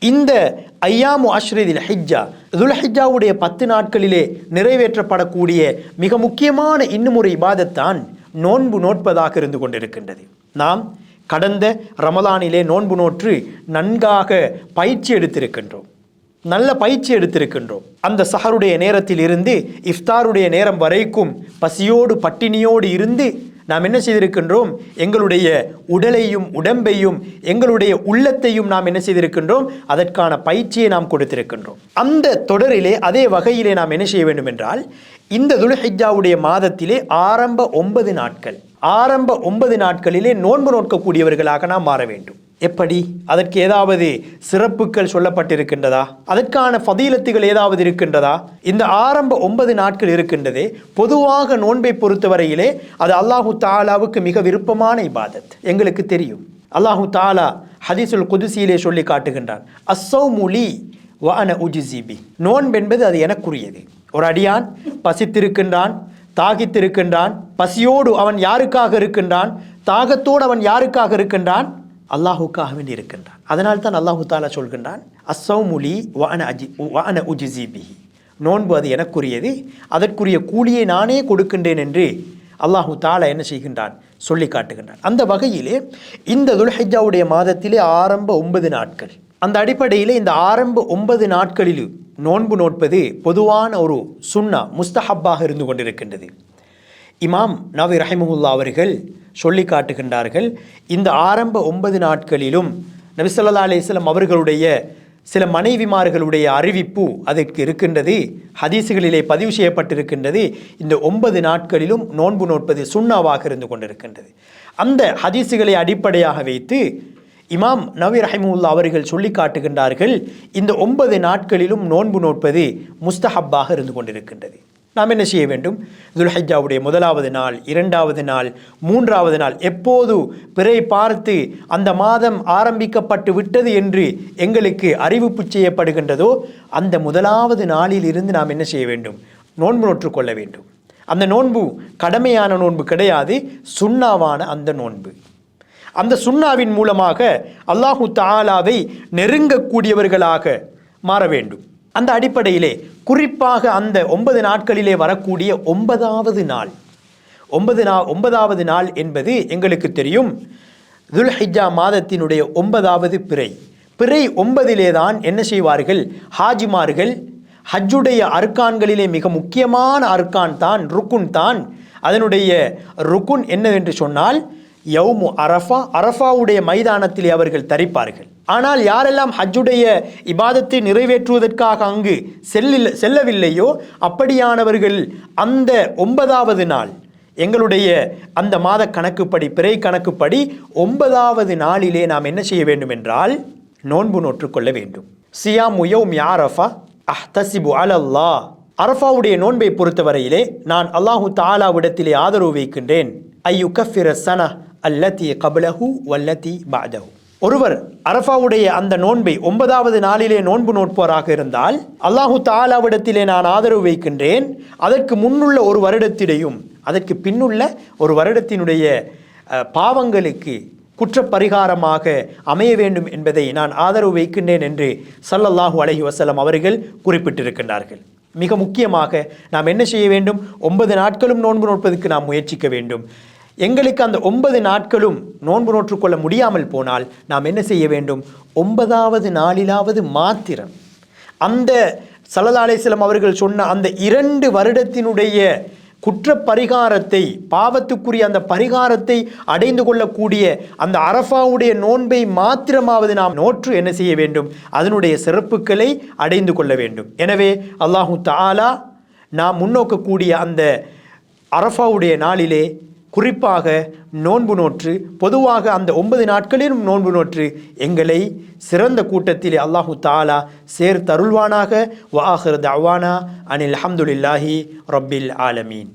இந்த ஐயாமு அஷ்ரீதில் ஹிஜ்ஜா துல்ஹிஜாவுடைய பத்து நாட்களிலே நிறைவேற்றப்படக்கூடிய மிக முக்கியமான இன்னுமொரு இபாதத்தான் நோன்பு நோட்பதாக இருந்து கொண்டிருக்கின்றது. நாம் கடந்த ரமலானிலே நோன்பு நோற்று நன்காக பயிற்சி எடுத்திருக்கின்றோம். நல்ல பயிற்சி எடுத்திருக்கின்றோம். அந்த சஹருடைய நேரத்தில் இருந்து இஃப்தாருடைய நேரம் வரைக்கும் பசியோடு பட்டினியோடு இருந்து நாம் என்ன செய்திருக்கின்றோம்? எங்களுடைய உடலையும் உடம்பையும் எங்களுடைய உள்ளத்தையும் நாம் என்ன செய்திருக்கின்றோம்? அதற்கான பயிற்சியை நாம் கொடுத்திருக்கின்றோம். அந்த தொடரிலே அதே வகையிலே நாம் என்ன செய்ய வேண்டும் என்றால் இந்த துல்ஹிஜாவுடைய மாதத்திலே ஆரம்ப ஒன்பது நாட்கள் ஆரம்ப ஒன்பது நாட்களிலே நோன்பு நோக்கக்கூடியவர்களாக நாம் மாற வேண்டும். எப்படி? அதற்கு ஏதாவது சிறப்புகள் சொல்லப்பட்டிருக்கின்றதா? அதற்கான ஃபதீலத்துகள் ஏதாவது இருக்கின்றதா? இந்த ஆரம்ப ஒன்பது நாட்கள் இருக்கின்றது பொதுவாக நோன்பை பொறுத்தவரையிலே அது அல்லாஹு தாலாவுக்கு மிக விருப்பமான இபாதத். எங்களுக்கு தெரியும். அல்லாஹு தாலா ஹதீசுல் குதுசியிலே சொல்லி காட்டுகின்றான். அஸ்ஸௌமுலி வன உஜிசிபி நோன்பென்பது அது எனக்குரியது. ஒரு அடியான் பசித்திருக்கின்றான் தாகித்திருக்கின்றான் பசியோடு அவன் யாருக்காக இருக்கின்றான் தாகத்தோடு அவன் யாருக்காக இருக்கின்றான்? அல்லாஹுக்காக வேண்டி இருக்கின்றான். அதனால் தான் அல்லாஹு தாலா சொல்கின்றான் அசௌமுலி வான அஜி வான உஜிசிபிஹி நோன்பு அது எனக்குரியது அதற்குரிய கூலியை நானே கொடுக்கின்றேன் என்று அல்லாஹு தாலா என்ன செய்கின்றான்? சொல்லி காட்டுகின்றான். அந்த வகையிலே இந்த துல்ஹிஜாவுடைய மாதத்திலே ஆரம்ப ஒன்பது நாட்கள். அந்த அடிப்படையிலே இந்த ஆரம்ப ஒன்பது நாட்களில் நோன்பு நோட்பது பொதுவான ஒரு சுன்னா முஸ்தஹப்பாக இருந்து கொண்டிருக்கின்றது. இமாம் நவி ரஹிமுல்லா அவர்கள் சொல்லி காட்டுகின்றார்கள் இந்த ஆரம்ப ஒன்பது நாட்களிலும் நபிசல்லா ஸல்லல்லாஹு அவர்களுடைய சில மனைவிமார்களுடைய அறிவிப்பு அதற்கு இருக்கின்றது ஹதீஸுகளிலே பதிவு செய்யப்பட்டிருக்கின்றது. இந்த ஒன்பது நாட்களிலும் நோன்பு நோட்பது சுண்ணாவாக இருந்து கொண்டிருக்கின்றது. அந்த ஹதீஸுகளை அடிப்படையாக வைத்து இமாம் நவி ரஹிமுல்லா அவர்கள் சொல்லி காட்டுகின்றார்கள் இந்த ஒன்பது நாட்களிலும் நோன்பு நோட்பது முஸ்தஹப்பாக இருந்து கொண்டிருக்கின்றது. நாம் என்ன செய்ய வேண்டும்? துல்ஹஜாவுடைய முதலாவது நாள் இரண்டாவது நாள் மூன்றாவது நாள் எப்போது பிறை பார்த்து அந்த மாதம் ஆரம்பிக்கப்பட்டு விட்டது என்று எங்களுக்கு அறிவிப்பு செய்யப்படுகின்றதோ அந்த முதலாவது நாளில் இருந்து நாம் என்ன செய்ய வேண்டும்? நோன்பு நோற்றுக்கொள்ள வேண்டும். அந்த நோன்பு கடமையான நோன்பு கிடையாது சுண்ணாவான அந்த நோன்பு. அந்த சுண்ணாவின் மூலமாக அல்லாஹு தாலாவை நெருங்கக்கூடியவர்களாக மாற வேண்டும். அந்த அடிப்படையிலே குறிப்பாக அந்த ஒன்பது நாட்களிலே வரக்கூடிய ஒன்பதாவது நாள். ஒன்பது நா ஒன்பதாவது நாள் என்பது எங்களுக்கு தெரியும். துல்ஹிஜா மாதத்தினுடைய ஒன்பதாவது பிறை. பிறை ஒன்பதிலே தான் என்ன செய்வார்கள்? ஹாஜிமார்கள் ஹஜ்ஜுடைய அர்க்கான்களிலே மிக முக்கியமான அர்க்கான் தான் ருக்குன் தான். அதனுடைய ருக்குன் என்னவென்று சொன்னால் யவுமு அரஃபா அரஃபாவுடைய மைதானத்திலே அவர்கள் தரிப்பார்கள். ஆனால் யாரெல்லாம் ஹஜ்ஜுடைய இபாதத்தை நிறைவேற்றுவதற்காக அங்கு செல்லில் செல்லவில்லையோ அப்படியானவர்கள் அந்த ஒன்பதாவது நாள் எங்களுடைய அந்த மாத கணக்குப்படி பிறை கணக்குப்படி ஒன்பதாவது நாளிலே நாம் என்ன செய்ய வேண்டும் என்றால் நோன்பு நோற்றுக்கொள்ள வேண்டும். சியா முயௌம் யாரஃபா அஹ்தசிபு அலல்லா. அரஃபாவுடைய நோன்பை பொறுத்தவரையிலே நான் அல்லாஹு தாலாவிடத்திலே ஆதரவு வைக்கின்றேன். ஐயு கஃபிர சன அல்லத்தி கபலஹு வல்லத்தி பாதஹூ ஒருவர் அரஃபாவுடைய அந்த நோன்பை ஒன்பதாவது நாளிலே நோன்பு நோட்பவராக இருந்தால் அல்லாஹு தாலாவிடத்திலே நான் ஆதரவு வைக்கின்றேன். அதற்கு முன்னுள்ள ஒரு வருடத்திடையும் அதற்கு பின்னுள்ள ஒரு வருடத்தினுடைய பாவங்களுக்கு குற்றப்பரிகாரமாக அமைய வேண்டும் என்பதை நான் ஆதரவு வைக்கின்றேன் என்று சல்லல்லாஹூ அலஹி வசலம் அவர்கள் குறிப்பிட்டிருக்கின்றார்கள். மிக முக்கியமாக நாம் என்ன செய்ய வேண்டும்? ஒன்பது நாட்களும் நோன்பு நோட்பதற்கு நாம் முயற்சிக்க வேண்டும். எங்களுக்கு அந்த ஒன்பது நாட்களும் நோன்பு நோற்றுக்கொள்ள முடியாமல் போனால் நாம் என்ன செய்ய வேண்டும்? ஒன்பதாவது நாளிலாவது மாத்திரம். அந்த சலதாலேசலம் அவர்கள் சொன்ன அந்த இரண்டு வருடத்தினுடைய குற்ற பரிகாரத்தை பாவத்துக்குரிய அந்த பரிகாரத்தை அடைந்து கொள்ளக்கூடிய அந்த அரஃபாவுடைய நோன்பை மாத்திரமாவது நாம் நோற்று என்ன செய்ய வேண்டும்? அதனுடைய சிறப்புகளை அடைந்து கொள்ள வேண்டும். எனவே அல்லாஹு தாலா நாம் முன்னோக்கக்கூடிய அந்த அரஃபாவுடைய நாளிலே குறிப்பாக நோன்பு நோற்று பொதுவாக அந்த ஒன்பது நாட்களிலும் நோன்பு நோற்று எங்களை சிறந்த கூட்டத்தில் அல்லாஹு தாலா சேர்த்தருள்வானாக. வாஹர் தவானா அனில் அஹமதுல்லாஹி ரப்பில் ஆலமீன்.